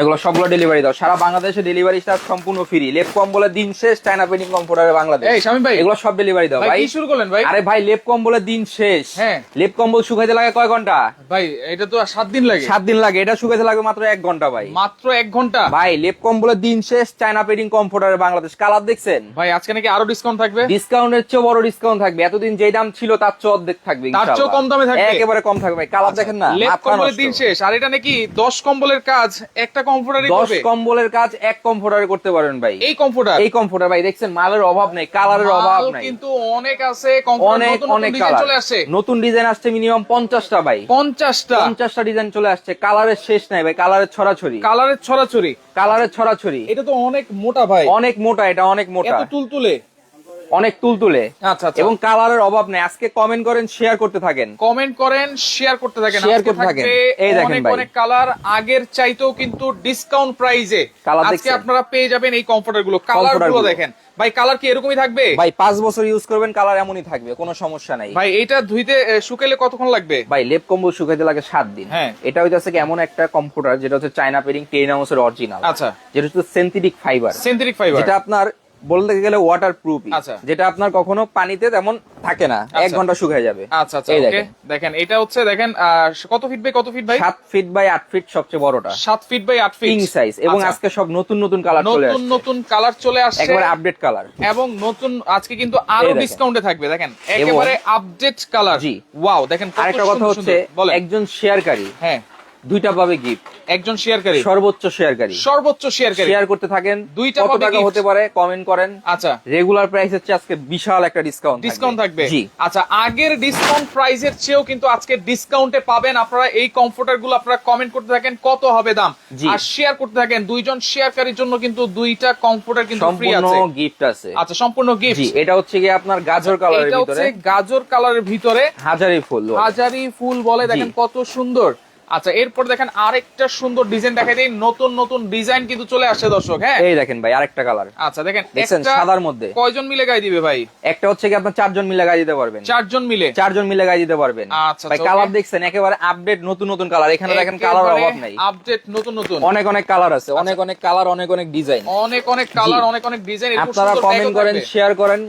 এগুলো সবগুলো ডেলিভারি দাও। সারা বাংলাদেশে ডেলিভারি চার্জ সম্পূর্ণ ফ্রি লেপ কম্বলের দিন শেষ চায়না পেন্টিং কম্পিউটারে বাংলাদেশ। এই শামিম ভাই এগুলো সব ডেলিভারি দাও। ভাই শুরু করলেন ভাই? আরে ভাই লেপ কম্বলের দিন শেষ। হ্যাঁ। লেপ কম্বল শুকাইতে লাগে কয় ঘণ্টা? ভাই এটা তো আর সাত দিন লাগে। সাত দিন লাগে। এটা শুকাইতে লাগবে মাত্র এক ঘণ্টা ভাই। মাত্র এক ঘণ্টা? ভাই লেপ কম্বলের দিন শেষ চায়না পেন্টিং কম্পিউটারে বাংলাদেশ। কালার দেখছেন? ভাই আজকে নাকি আরও ডিসকাউন্ট থাকবে? ডিসকাউন্টের চেয়ে বড় ডিসকাউন্ট থাকবে। এতদিন যেই দাম ছিল তার চেয়ে অর্ধেক থাকবে তার ইনশাআল্লাহ। কম দামে থাকবে? একেবারে কম থাকবে ভাই। কালার দেখেন না? লেপ কম্বলের দিন শেষ। আর এটা নাকি দশ কম্বলের কাজ একটা দশ করবে? কম্বলের কাজ এক কম্পিউটারে করতে পারেন ভাই। এই কম্পিউটার এই কম্পিউটার ভাই দেখছেন মালের অভাব নেই কালারের অভাব নাই। কিন্তু অনেক আছে অনেক নতুন অনেক ডিজাইন কালার চলে আসছে। নতুন ডিজাইন আসছে মিনিমাম পঞ্চাশটা ভাই। পঞ্চাশটা? পঞ্চাশটা ডিজাইন চলে আসছে কালারের শেষ নাই ভাই কালারের ছড়াছড়ি। কালারের ছড়াছড়ি? কালারের ছড়াছড়ি। এটা তো অনেক মোটা ভাই। অনেক মোটা এটা অনেক মোটা। এত তুলতুলে। অনেক তুলতুলে। আচ্ছা আচ্ছা। এবং কালারের অভাব নেই। আজকে কমেন্ট করেন শেয়ার করতে থাকেন। কমেন্ট করেন শেয়ার করতে থাকেন। আজকে করতে থাকেন। এই দেখেন ভাই। অনেক কালার আগের চাইতেও কিন্তু ডিসকাউন্ট প্রাইজে আজকে আপনারা পেয়ে যাবেন এই কমফোর্টারগুলো। কালারগুলো। দেখেন। ভাই কালার কি এরকমই থাকবে? ভাই পাঁচ বছর ইউজ করবেন কালার এমনই থাকবে কোনো সমস্যা নাই। ভাই এটা ধুইতে শুকাইলে কতক্ষণ লাগবে? ভাই লেপ কম্বল শুকাইতে লাগে সাত দিন। হ্যাঁ। এটা হইতেছে কি এমন একটা কম্পিউটার যেটা হচ্ছে চায়না পেরিং টেন আউন্সের অরিজিনাল আচ্ছা। যেটা হচ্ছে সিনথেটিক ফাইবার সিনথেটিক ফাইবার যেটা আপনার বলতে গেলে ওয়াটার প্রুফ আচ্ছা। যেটা আপনার কখনো পানিতে তেমন থাকে না। এক আচ্ছা। ঘণ্টা শুকিয়ে যাবে। আচ্ছা আচ্ছা দেখেন। এটা হচ্ছে দেখেন কত ফিট বাই কত ফিট ভাই? সাত ফিট বাই আট ফিট সবচেয়ে বড়টা। সাত ফিট বাই আট ফিট কিং সাইজ এবং আচ্ছা। আজকে সব নতুন নতুন কালার চলে নতুন নতুন কালার চলে আসছে। একেবারে আপডেট কালার এবং নতুন আজকে কিন্তু আরও। ডিসকাউন্টে থাকবে দেখেন। একেবারে আপডেট কালার জি। ওয়াও দেখেন আরেকটা কথা হচ্ছে একজন শেয়ারকারী হ্যাঁ। দুইটা পাবে গিফট একজন শেয়ারকারী। সর্বোচ্চ শেয়ারকারী। সর্বোচ্চ শেয়ারকারী। শেয়ার করতে থাকেন দুইটা কত টাকা হতে পারে কমেন্ট করেন। আচ্ছা। রেগুলার প্রাইস হচ্ছে আজকে বিশাল একটা ডিসকাউন্ট ডিসকাউন্ট থাকবে। জি। আচ্ছা আগের ডিসকাউন্ট প্রাইসের চেয়েও কিন্তু আজকে ডিসকাউন্টে পাবেন আপনারা। এই কমফোর্টারগুলো আপনারা কমেন্ট করতে থাকেন কত হবে দাম। আর শেয়ার করতে থাকেন দুইজন শেয়ারকারীর জন্য কিন্তু দুইটা কমফোর্টার কিন্তু ফ্রি আছে। সম্পূর্ণ গিফট আছে। আচ্ছা সম্পূর্ণ গিফট জি এটা হচ্ছে কি আপনার গাজর কালারের ভিতরে এটা হচ্ছে গাজর কালারের ভিতরে হাজারি ফুল হাজারি ফুল বলে দেখেন কত সুন্দর। আচ্ছা এরপর দেখেন আরেকটা সুন্দর ডিজাইন দেখাই দেই। নতুন নতুন ডিজাইন কিন্তু চলে আসছে দর্শক হ্যাঁ? এই দেখেন ভাই আরেকটা কালার আচ্ছা দেখেন দেখছেন সাদার মধ্যে। কয়জন মিলে গায়ে দিবে ভাই? একটা হচ্ছে কি আপনার চারজন মিলে গায়ে দিতে পারবেন। চারজন মিলে? চারজন মিলে গায়ে দিতে পারবেন। আচ্ছা, ভাই আচ্ছা, কালার দেখছেন একেবারে আপডেট নতুন নতুন কালার এখানে দেখেন কালার অভাব নাই। আপডেট নতুন নতুন। অনেক অনেক কালার আছে অনেক অনেক কালার অনেক অনেক ডিজাইন অনেক অনেক কালার অনেক অনেক ডিজাইন আপনারা কমেন্ট করেন শেয়ার করেন।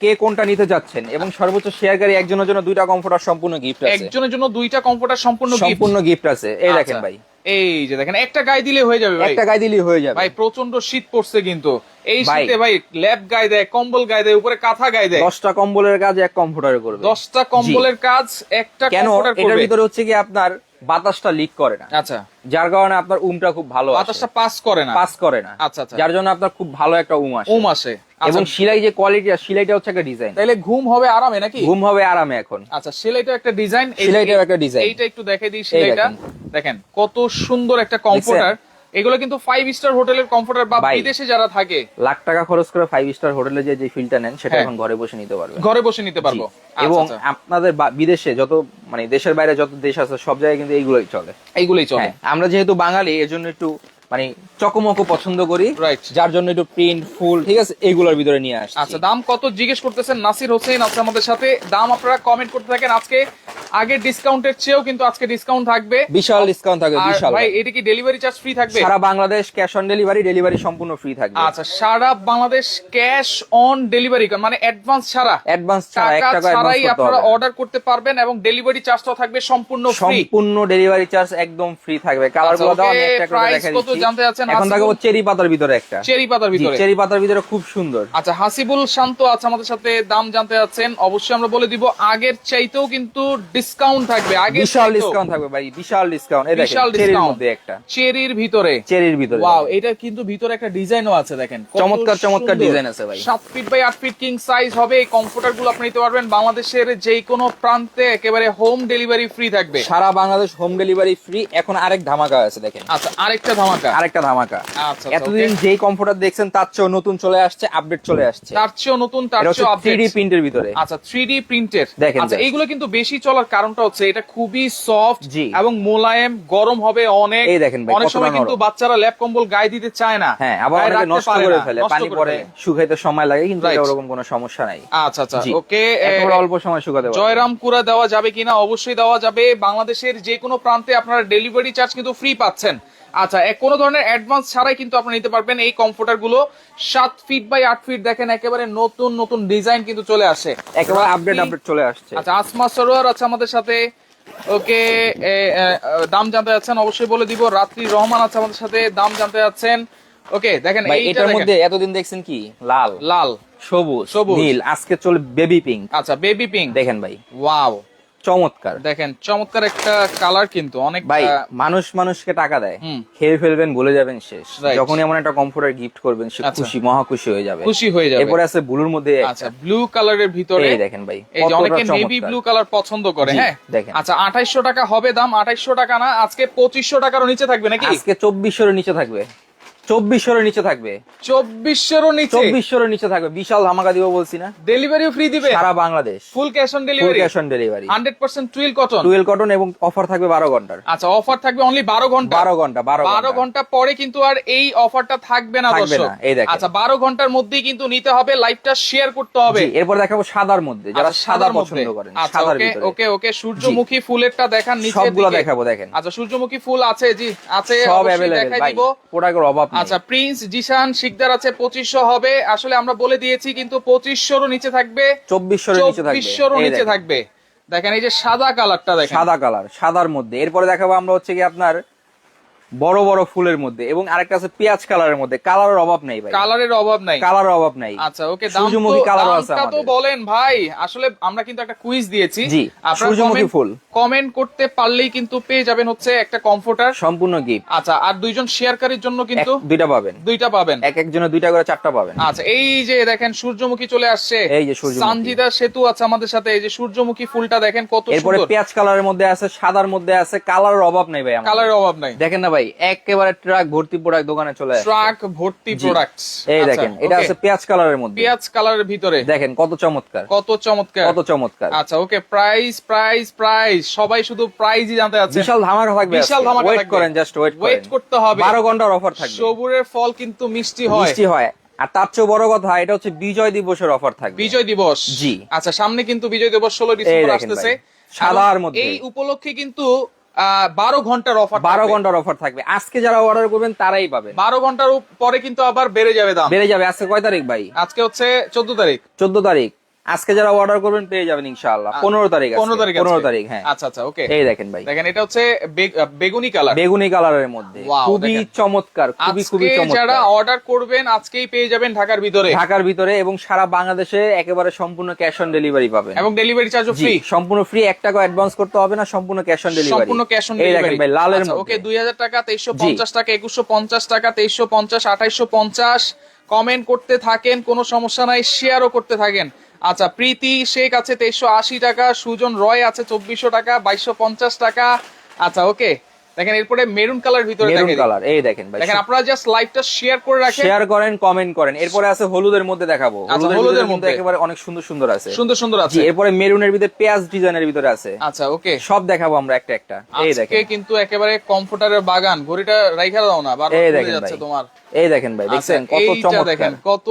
কে কোনটা নিতে যাচ্ছেন? এবং সর্বোচ্চ শেয়ারকারী একজনের জন্য দুইটা কমফোর্টার সম্পূর্ণ গিফট আছে। একজনের জন্য দুইটা কম্পিউটার সম্পূর্ণ। সম্পূর্ণ গিফট আছে। এই দেখেন আচ্ছা, ভাই। এই যে দেখেন একটা গায়ে দিলে হয়ে যাবে ভাই। একটা গায়ে দিলেই হয়ে যাবে। ভাই প্রচণ্ড শীত পড়ছে কিন্তু। এই। শীতে ভাই ল্যাব গায়ে দেয় কম্বল গায়ে দেয় উপরে কাঁথা গায়ে দেয়। দশটা কম্বলের কাজ এক কম্পিউটারে করবে। দশটা কম্বলের কাজ একটা কেন? কম্পিউটার এটার করবে। ভিতরে হচ্ছে কি আপনার বাতাসটা লিক করে না। আচ্ছা। যার কারণে আপনার উমটা খুব ভালো বাতাসটা পাস করে না। পাস করে না। আচ্ছা আচ্ছা। যার জন্য আপনার খুব ভালো একটা উম আসে। উম আসে। এবং সেলাই যে কোয়ালিটি আর সিলাইটা হচ্ছে একটা ডিজাইন তাইলে ঘুম হবে আরামে নাকি? ঘুম হবে আরামে এখন। আচ্ছা সেলাইটা একটা ডিজাইন সেলাইটা একটা ডিজাইন এইটা একটু দেখে দিই সেলাইটা। দেখেন। দেখেন কত সুন্দর একটা কম্পিউটার এগুলো কিন্তু ফাইভ স্টার হোটেলের কমফোর্টার বা। বিদেশে যারা থাকে লাখ টাকা খরচ করে ফাইভ স্টার হোটেলে যে যে ফিলটা নেন সেটা হ্যাঁ। এখন ঘরে বসে নিতে পারবেন ঘরে বসে নিতে পারব এবং আচ্ছা, আচ্ছা। আপনাদের বিদেশে যত মানে দেশের বাইরে যত দেশ আছে সব জায়গায় কিন্তু এইগুলোই চলে এইগুলোই চলে হ্যাঁ আমরা যেহেতু বাঙালি এজন্য একটু মানে চকমকো পছন্দ করি। যার জন্য একটু প্রিন্ট ফুল ঠিক আছে? এইগুলোর ভিতরে নিয়ে আসছি। আচ্ছা দাম কত জিজ্ঞেস করতেছেন? নাসির হোসেন আছে আমাদের সাথে। দাম আপনারা কমেন্ট করতে থাকেন। আজকে আগের ডিসকাউন্টের চেয়েও কিন্তু আজকে ডিসকাউন্ট থাকবে। বিশাল ডিসকাউন্ট থাকবে বিশাল। ভাই এটা কি ডেলিভারি চার্জ ফ্রি থাকবে? সারা Bangladesh cash on delivery delivery সম্পূর্ণ ফ্রি থাকবে। আচ্ছা সারা বাংলাদেশ ক্যাশ অন ডেলিভারি মানে অ্যাডভান্স ছাড়া। অ্যাডভান্স ছাড়া এক টাকা টাকা ছাড়াই আপনারা অর্ডার করতে পারবেন এবং ডেলিভারি চার্জটাও থাকবে সম্পূর্ণ ফ্রি সম্পূর্ণ ডেলিভারি চার্জ একদম ফ্রি থাকবে। কালারগুলো আচ্ছা, দাও আমি একটা করে price দেখা কত দিচ্ছি। জানতে চাচ্ছেন? এখন? দেখাবো চেরি পাতার ভিতরে একটা। চেরি পাতার ভিতরে। চেরি পাতার ভিতরে খুব সুন্দর। আচ্ছা হাসিবুল শান্ত আছে আমাদের সাথে দাম জানতে অবশ্যই আমরা বলে দিব আগের চাইতেও কিন্তু ডিসকাউন্ট থাকবে আগের বিশাল ডিসকাউন্ট থাকবে ভাই বিশাল ডিসকাউন্ট এই দেখেন চেরির মধ্যে একটা। চেরির ভিতরে। চেরির ভিতরে। ওয়াও এটা কিন্তু ভিতরে একটা ডিজাইনও আছে দেখেন। চমৎকার চমৎকার ডিজাইন আছে ভাই। সাত ফিট বাই আট ফিট কিং সাইজ হবে এই কম্পিউটারগুলো আপনি নিতে পারবেন। বাংলাদেশের যে কোনো প্রান্তে একেবারে হোম ডেলিভারি ফ্রি থাকবে। সারা বাংলাদেশ হোম ডেলিভারি ফ্রি এখন আরেক ধামাকা আছে দেখেন। আচ্ছা আরেকটা ধামাকা। আরেকটা ধামাকা। আচ্ছা এতদিন যেই কম্পিউটার দেখছেন তার চেয়েও নতুন চলে আসছে আপডেট চলে আসছে। তার চেয়েও নতুন তার চেয়েও আপডেট প্রিন্টের ভিতরে। আচ্ছা থ্রি প্রিন্টের দেখেন আচ্ছা এইগুলো কিন্তু বেশি চলার কারণটা হচ্ছে এটা খুবই সফট এবং মোলায়েম গরম হবে অনেক। এই দেখেন ভাই, অনেক সময় কিন্তু বাচ্চারা ল্যাপ কম্বল গায়ে দিতে চায় না। হ্যাঁ আবার অনেকে নষ্ট করে ফেলে পানি করে ফেলে। শুকাইতে সময় লাগে কিন্তু. এটা ওরকম কোনো সমস্যা নাই। আচ্ছা আচ্ছা ওকে অল্প সময় শুকাতে পারবে। জয়রামপুরা দেওয়া যাবে কিনা? অবশ্যই দেওয়া যাবে। বাংলাদেশের যে কোনো প্রান্তে আপনারা ডেলিভারি চার্জ কিন্তু ফ্রি পাচ্ছেন। আচ্ছা কোনো ধরনের অ্যাডভান্স ছাড়াই কিন্তু আপনি নিতে পারবেন এই কমফোর্টারগুলো। সাত ফিট বাই আট ফিট দেখেন একেবারে নতুন নতুন ডিজাইন কিন্তু চলে আসে। একেবারে আপডেট আপডেট চলে আসছে। আচ্ছা আসমা সরোয়ার আছে আমাদের সাথে। ওকে দাম জানতে যাচ্ছেন অবশ্যই বলে দিব। রাত্রি রহমান আছে আমাদের সাথে দাম জানতে যাচ্ছেন ওকে দেখেন ভাই এইটা এটার মধ্যে এতদিন দেখছেন কি? লাল। লাল। সবুজ। সবুজ। নীল। আজকে চলে বেবি পিঙ্ক আচ্ছা বেবি পিঙ্ক দেখেন ভাই। ওয়াও চমৎকার। দেখেন চমৎকার একটা কালার কিন্তু অনেক ভাই মানুষ মানুষকে টাকা দেয়। খেয়ে ফেলবেন বলে যাবেন শেষ. যখন এমন একটা কমফোর্টার গিফট করবেন সে আচ্ছা। খুশি মহা খুশি হয়ে যাবে। খুশি হয়ে যাবে। এরপরে আছে ব্লুর মধ্যে আচ্ছা ব্লু কালারের ভিতরে এই দেখেন ভাই এই যে অনেকে নেভি ব্লু কালার পছন্দ করে হ্যাঁ? দেখেন। আচ্ছা আঠাইশশো টাকা হবে দাম আঠাইশশো টাকা না আজকে পঁচিশশো টাকারও নিচে থাকবে নাকি? আজকে চব্বিশশোর নিচে থাকবে। নিচে থাকবে। নিচে? নিচে থাকবে। বিশাল ধামাকা দিব বলছি না। ডেলিভারিও ফ্রি দিবে? সারা Bangladesh. Full cash on full delivery cash on delivery hundred percent twill cotton twelve cotton এবং অফার থাকবে বারো ঘণ্টার। আচ্ছা অফার থাকবে অনলি বারো ঘণ্টা? বারো ঘণ্টা বারো বারো ঘণ্টা পরে কিন্তু আর এই অফারটা থাকবে না থাকবে না, এই দেখেন। আচ্ছা বারো ঘণ্টার মধ্যেই কিন্তু নিতে হবে লাইভটা শেয়ার করতে হবে। এরপর দেখাবো সাদার মধ্যে যারা আচ্ছা, সাদা সাদার পছন্দ করেন আচ্ছা সাদার ওকে ভিতরে। ওকে ওকে সূর্যমুখী ফুলেরটা দেখান নিচের সবগুলা। দেখাবো দেখেন। আচ্ছা সূর্যমুখী ফুল আছে জি আছে সব অ্যাভেলেবেল দেখাই ভাই দিব। প্রোডাক্টের অভাব আচ্ছা প্রিন্স জিশান শিকদার আছে পঁচিশশো হবে। আসলে আমরা বলে দিয়েছি কিন্তু পঁচিশশোর নিচে থাকবে। চব্বিশশোর নিচে থাকবে। চব্বিশশোরও নিচে থাকবে। দেখেন এই যে সাদা কালারটা দেখেন। সাদা কালার সাদার মধ্যে। এরপরে দেখাবো আমরা হচ্ছে কি আপনার বড় বড় ফুলের মধ্যে এবং আরেকটা আছে পেঁয়াজ কালারের মধ্যে। কালারের অভাব নেই ভাই। কালারের অভাব নাই। কালারের অভাব নাই। আচ্ছা ওকে দাম সূর্যমুখী কালারও আছে দামটা তো বলেন ভাই আসলে আমরা কিন্তু একটা কুইজ দিয়েছি। জি, সূর্যমুখী ফুল। কমেন্ট করতে পারলেই কিন্তু পেয়ে যাবেন হচ্ছে একটা কমফোর্টার সম্পূর্ণ গিফট আচ্ছা আর দুইজন শেয়ারকারীর জন্য কিন্তু দুইটা পাবেন। দুইটা পাবেন। এক একজনের দুইটা করে চারটা পাবেন। আচ্ছা এই যে দেখেন সূর্যমুখী চলে আসছে। এই যে সূর্যমুখী। সানজিদা সেতু আছে আমাদের সাথে এই যে সূর্যমুখী ফুলটা দেখেন কত সুন্দর। এরপরে পেঁয়াজ কালারের মধ্যে আছে সাদার মধ্যে আছে কালারের অভাব নেই ভাই আমাদের। কালারের অভাব নাই। দেখেন না ভাই একেবারে ট্রাক ভর্তি প্রোডাক্ট দোকানে চলে আসছে। ট্রাক ভর্তি প্রোডাক্ট এই দেখেন এটা আছে পেঁয়াজ কালারের মধ্যে। পেঁয়াজ কালারের ভিতরে। দেখেন কত চমৎকার। কত চমৎকার। কত চমৎকার। আচ্ছা ওকে প্রাইস প্রাইস প্রাইস সবাই শুধু প্রাইজই জানতে যাচ্ছে। বিশাল ধামাকা থাকবে বিশাল ধামাকা ওয়েট করেন জাস্ট ওয়েট ওয়েট করতে হবে। বারো ঘণ্টার অফার থাকবে। সবুরের ফল কিন্তু মিষ্টি হয়। মিষ্টি হয়। আর তার চেয়ে বড় কথা এটা হচ্ছে বিজয় দিবসের অফার থাকবে। বিজয় দিবস। জি। আচ্ছা সামনে কিন্তু বিজয় দিবস ষোলো ডিসেম্বর দেখেন আসতেছে। সাদার মধ্যে। এই উপলক্ষে কিন্তু বারো ঘণ্টার অফার বারো ঘণ্টার অফার থাকবে। আজকে যারা অর্ডার করবেন তারাই পাবে। বারো ঘণ্টার পরে কিন্তু আবার বেড়ে যাবে দাম। বেড়ে যাবে। আজকে কয় তারিখ ভাই? আজকে হচ্ছে চোদ্দ তারিখ। চোদ্দ তারিখ। আজকে যারা অর্ডার করবেন পেয়ে যাবেন ইনশাআল্লাহ। পনেরো তারিখ পনেরো তারিখ পনেরো তারিখ হ্যাঁ। আচ্ছা আচ্ছা ওকে। এই দেখেন ভাই। দেখেন এটা হচ্ছে বেগুনি কালার বেগুনি কালারের মধ্যে। খুবই চমৎকার খুবই খুবই আজকে যারা অর্ডার করবেন আজকেই পেয়ে যাবেন ঢাকার ভিতরে। ঢাকার ভিতরে এবং সারা বাংলাদেশে একেবারে সম্পূর্ণ ক্যাশ অন ডেলিভারি পাবেন। এবং ডেলিভারি চার্জও ফ্রি সম্পূর্ণ ফ্রি এক টাকা অ্যাডভান্স করতে হবে না সম্পূর্ণ ক্যাশ অন ডেলিভারি সম্পূর্ণ ক্যাশ অন ডেলিভারি ভাই লালের ওকে মধ্যে। দুই হাজার টাকা তেইশশো পঞ্চাশ টাকা একুশশো পঞ্চাশ টাকা তেইশশো পঞ্চাশ আঠাইশশো পঞ্চাশ। কমেন্ট করতে থাকেন কোনো সমস্যা নাই শেয়ারও করতে থাকেন। আচ্ছা প্রীতি শেখ আছে তেইশশো আশি টাকা সুজন রয় আছে চব্বিশশো টাকা বাইশশো পঞ্চাশ টাকা। আচ্ছা ওকে দেখেন এরপরে মেরুন কালার ভিতরে মেরুন কালার এই দেখেন ভাই। দেখেন আপনারা জাস্ট লাইভটা শেয়ার করে রাখেন। শেয়ার করেন কমেন্ট করেন। এরপরে আছে হলুদের মধ্যে দেখাবো। আচ্ছা, হলুদের মধ্যে। একেবারে অনেক সুন্দর সুন্দর আছে। সুন্দর সুন্দর আছে। এরপরে মেরুনের ভিতরে পেঁয়াজ ডিজাইনের ভিতরে আছে। আচ্ছা ওকে সব দেখাবো আমরা একটা একটা। এই দেখেন। কিন্তু একেবারে কমফোর্টারের বাগান। ঘড়িটা রাইখা দাও না বারবার যাচ্ছে তোমার। এই দেখেন ভাই দেখছেন আচ্ছা, কত চমৎকার। কত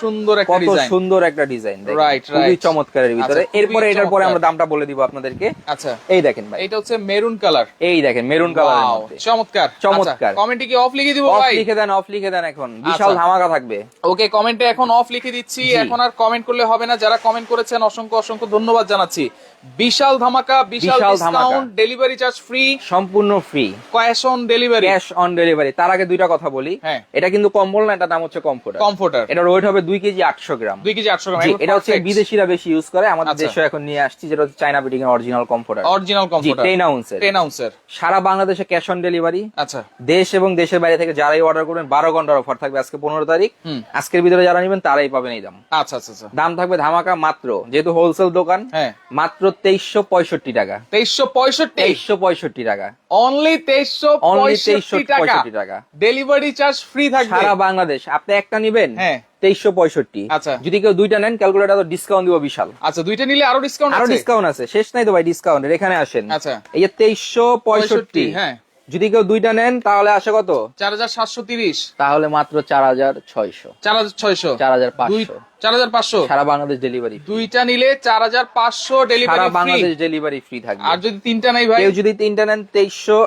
সুন্দর একটা কত সুন্দর একটা ডিজাইন Right, খুবই চমৎকারের ভিতরে। আচ্ছা, এরপরে এটার পরে। আমরা দামটা বলে দিব আপনাদেরকে। আচ্ছা এই দেখেন ভাই। এটা হচ্ছে মেরুন কালার এই দেখেন মেরুন মধ্যে। চমৎকার। চমৎকার। কমেন্টে কি অফ লিখে দিব অফ ভাই? লিখে দেন অফ লিখে দেন এখন। বিশাল আচ্ছা। ধামাকা থাকবে। ওকে কমেন্টে এখন অফ লিখে দিচ্ছি। এখন আর কমেন্ট করলে হবে না। যারা কমেন্ট করেছেন অসংখ্য অসংখ্য ধন্যবাদ জানাচ্ছি। বিশাল ধামাকা বিশাল ডিসকাউন্ট ডেলিভারি চার্জ ফ্রি সম্পূর্ণ free cash on delivery cash on delivery তার আগে দুইটা কথা বলি। হ্যাঁ। এটা কিন্তু কম্বল না এটার নাম হচ্ছে কমফোর্টার। কমফোর্টার। এটার ওয়েট হবে দুই কেজি আটশো গ্রাম। দুই কেজি আটশো গ্রাম এটা হচ্ছে বিদেশিরা বেশি ইউজ করে। আমাদের আচ্ছা। দেশে এখন নিয়ে আসছি যেটা হচ্ছে চাইনা বিডিং এর original comforter. Original comforter. Ten আউন্সের ten আউন্সের সারা বাংলাদেশে ক্যাশ অন ডেলিভারি আচ্ছা। দেশ এবং দেশের বাইরে থেকে যারাই অর্ডার করবেন বারো ঘণ্টার অফার থাকবে আজকে পনেরো তারিখ। আজকের ভিতরে যারা নেবেন তারাই পাবেন এই দাম। আচ্ছা আচ্ছা আচ্ছা। দাম থাকবে ধামাকা মাত্র। যেহেতু হোলসেল দোকান হ্যাঁ। মাত্র তেইশশো পঁয়ষট্টি টাকা। তেইশশো পঁয়ষট্টি? তেইশশো পঁয়ষট্টি টাকা। অনলি তেইশশো অনলি তেইশশো পঁয়ষট্টি টাকা। ডেলিভারি চার্জ ফ্রি থাকবে। সারা বাংলাদেশ। আপনি একটা নিবেন হ্যাঁ। তেইশশো পঁয়ষট্টি। আচ্ছা। যদি কেউ দুইটা নেন ক্যালকুলেটার তো ডিসকাউন্ট দিব বিশাল। আচ্ছা দুইটা নিলে আরও ডিসকাউন্ট আরও ডিসকাউন্ট আছে। শেষ নাই তো ভাই ডিসকাউন্টের এখানে আসেন। আচ্ছা। এই যে তেইশশো পঁয়ষট্টি হ্যাঁ। যদি কেউ দুইটা নেন তাহলে আসে কত? চার হাজার সাতশো তিরিশ। তাহলে মাত্র চার হাজার ছয়শো। চার হাজার ছয়শো। চার হাজার পাঁচশো। চার হাজার পাঁচশো। সারা বাংলাদেশ ডেলিভারি দুইটা নিলে চার হাজার পাঁচশো ডেলিভারি বাংলাদেশ ডেলিভারি ফ্রি থাকবে। আর যদি তিনটা নাই ভাই? কেউ যদি তিনটা নেন তেইশশো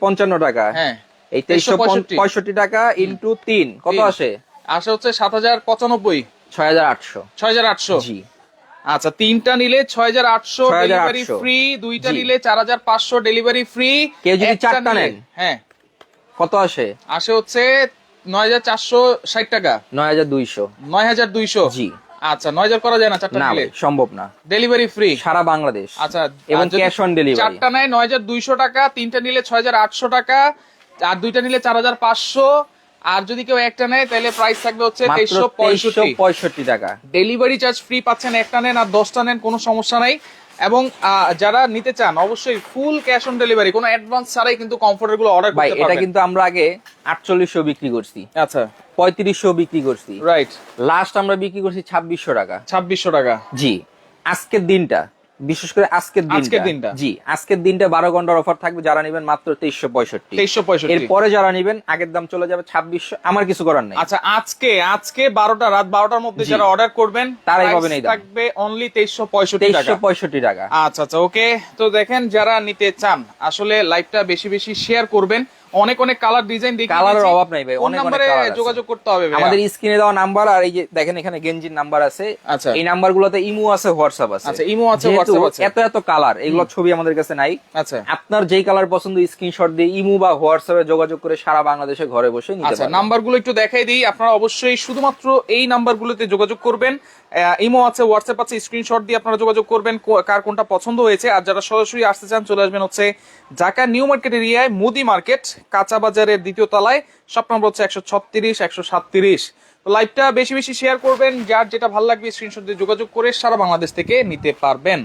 পঞ্চান্ন টাকা। হ্যাঁ। এই তেইশশো পঁয়ষট্টি। টাকা ইন্টু তিন। কত। আসে? আসে হচ্ছে সাত হাজার পঁচানব্বই। ছয় হাজার আটশো। ছয় হাজার আটশো। জি। আচ্ছা তিনটা নিলে ছয় হাজার আটশো ডেলিভারি ফ্রি দুইটা নিলে চার হাজার পাঁচশো ডেলিভারি ফ্রি কেউ যদি চারটা নেন? হ্যাঁ। কত আসে? আসে হচ্ছে নয় হাজার চারশো ষাট টাকা। নয় হাজার দুইশো। নয় হাজার দুইশো? জি। আচ্ছা নয় হাজার করা যায় না চারটা নিলে? সম্ভব না। ডেলিভারি ফ্রি সারা বাংলাদেশ। আচ্ছা এবং ক্যাশ অন ডেলিভারি চারটা নেয় নয় হাজার দুইশো টাকা তিনটা নিলে ছয় হাজার আটশো টাকা আর দুইটা নিলে চার হাজার পাঁচশো। আর যদি কেউ একটা নেয় তাহলে প্রাইস থাকবে হচ্ছে তেইশশো পঁয়ষট্টি। পঁয়ষট্টি টাকা। ডেলিভারি চার্জ ফ্রি পাচ্ছেন একটা নেন আর দশটা নেন কোনো সমস্যা নাই। এবং যারা নিতে চান অবশ্যই ফুল ক্যাশ অন ডেলিভারি কোনো অ্যাডভান্স ছাড়াই কিন্তু কমফোর্টারগুলো অর্ডার ভাই করতে এটা কিন্তু আমরা আগে আটচল্লিশশো বিক্রি করছি। আচ্ছা। পঁয়ত্রিশশো বিক্রি করছি। রাইট লাস্ট আমরা বিক্রি করছি ছাব্বিশশো টাকা। ছাব্বিশশো টাকা। জি। আজকের দিনটা বিশেষ করে আজকের আজকের দিনটা। জি আজকের দিনটা বারো ঘণ্টার অফার থাকবে যারা নেবেন মাত্র তেইশশো পঁয়ষট্টি। তেইশশো পঁয়ষট্টি। এরপরে যারা নেবেন আগের দাম চলে যাবে ছাব্বিশশো আমার কিছু করার নেই। আচ্ছা আজকে আজকে বারোটা রাত বারোটার মধ্যে যারা অর্ডার করবেন তারাই পাবেন এই থাকবে অনলি তেইশশো পঁয়ষট্টি তেইশশো পঁয়ষট্টি টাকা। আচ্ছা আচ্ছা ওকে তো দেখেন যারা নিতে চান আসলে লাইভটা বেশি বেশি শেয়ার করবেন। অনেক অনেক কালার ডিজাইন দেখি কালারের অভাব নাই ভাই, অনেক অনেক আছে। যোগাযোগ করতে হবে আমাদের স্ক্রিনে দেওয়া নাম্বার আর এই যে দেখেন এখানে গেঞ্জির নাম্বার আছে। আচ্ছা। এই নাম্বার গুলোতে ইমো আছে হোয়াটসঅ্যাপ আছে। আচ্ছা, ইমো আছে, WhatsApp আছে। এত এত কালার এগুলো ছবি আমাদের কাছে নাই। আচ্ছা। আপনার যেই কালার পছন্দ স্ক্রিনশট দিয়ে ইমো বা হোয়াটসঅ্যাপে যোগাযোগ করে সারা বাংলাদেশে ঘরে বসে নিতে আচ্ছা পারবেন। নাম্বারগুলো একটু দেখাই দিই। আপনারা অবশ্যই শুধুমাত্র এই নাম্বারগুলোতে যোগাযোগ করবেন। ইমো আছে হোয়াটসঅ্যাপ আছে স্ক্রিনশট দিয়ে আপনারা যোগাযোগ করবেন কার কোনটা পছন্দ হয়েছে। আর যারা সরাসরি আসতে চান চলে আসবেন হচ্ছে ঢাকা নিউ মার্কেট এরিয়ায় মুদি মার্কেট। কাঁচা বাজারের দ্বিতীয় তলায়। সব নম্বর হচ্ছে একশো ছত্রিশ, একশো সাতত্রিশ। তো লাইভটা বেশি বেশি শেয়ার করবেন। যার যেটা ভালো লাগবে স্ক্রিনশট দিয়ে যোগাযোগ করে সারা বাংলাদেশ থেকে নিতে পারবেন।